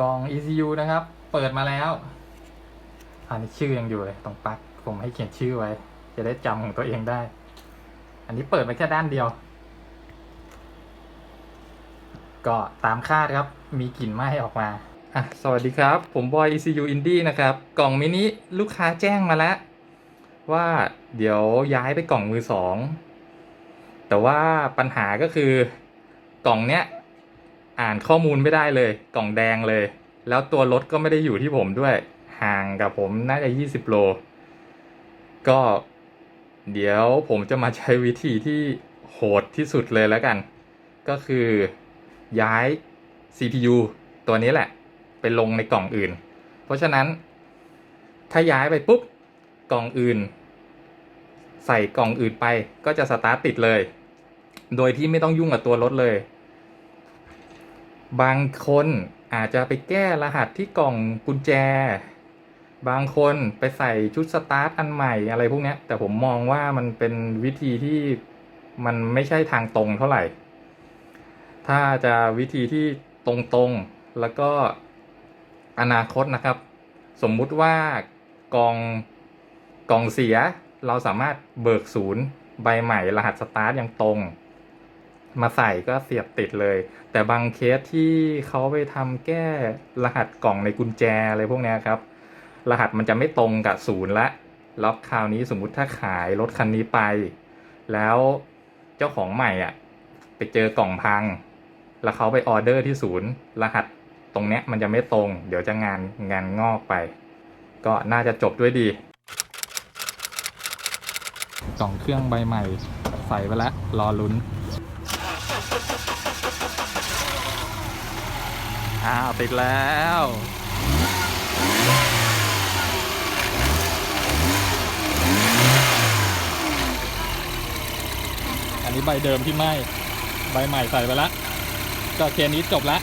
กล่อง ECU นะครับ เปิดมาแล้ว อันนี้ชื่อยังอยู่เลยตรงปลั๊กผมให้เขียนชื่อไว้ จะได้จำของตัวเองได้ อันนี้เปิดมาแค่ด้านเดียว ก็ตามคาดครับ มีกลิ่นไหม้ออกมาอะสวัสดีครับ ผมบอย ECU Indie นะครับ กล่องมินิลูกค้าแจ้งมาแล้ว ว่าเดี๋ยวย้ายไปกล่องมือสองแต่ว่าปัญหาก็คือกล่องเนี้ย อ่านข้อมูลไม่ได้เลย กล่องแดงเลย แล้วตัวรถก็ไม่ได้อยู่ที่ผมด้วย ห่างกับผมน่าจะ 20 โล ก็ เดี๋ยวผมจะมาใช้วิธีที่โหดที่สุดเลยแล้วกัน ก็คือย้าย CPU ตัวนี้แหละ ไปลงในกล่องอื่น เพราะฉะนั้น ถ้าย้ายไปปุ๊บ กล่องอื่น ใส่กล่องอื่นไปก็จะสตาร์ทติดเลย โดยที่ไม่ต้องยุ่งกับตัวรถเลย บางคนอาจจะไปแก้รหัสที่กล่องกุญแจ บางคนไปใส่ชุดสตาร์ทอันใหม่อะไรพวกนี้แต่ผมมองว่ามันเป็นวิธีที่มันไม่ใช่ทางตรงเท่าไหร่ ถ้าจะวิธีที่ตรงๆ แล้วก็อนาคตนะครับ สมมุติว่ากองกองเสียเราสามารถเบิกศูนย์ใบใหม่รหัสสตาร์ทยังตรง มาใส่ก็เสียบติดเลย แต่บางเคสที่เขาไปทำแก้รหัสกล่องในกุญแจอะไรพวกนี้ครับ รหัสมันจะไม่ตรงกับศูนย์ละแล้วคราวนี้สมมุติถ้าขายรถคันนี้ไป แล้วเจ้าของใหม่อะ ไปเจอกล่องพัง แล้วเขาไปออเดอร์ที่ศูนย์รหัสตรงเนี้ยมันจะไม่ตรง เดี๋ยวจะงานงานงอกไป ก็น่าจะจบด้วยดีกล่องเครื่องใบใหม่ ใส่ไปแล้วรอลุ้น อ้าวติดแล้วอันนี้ใบเดิมที่ไหมใบใหม่ใส่ไปแล้วก็เคสนี้จบแล้ว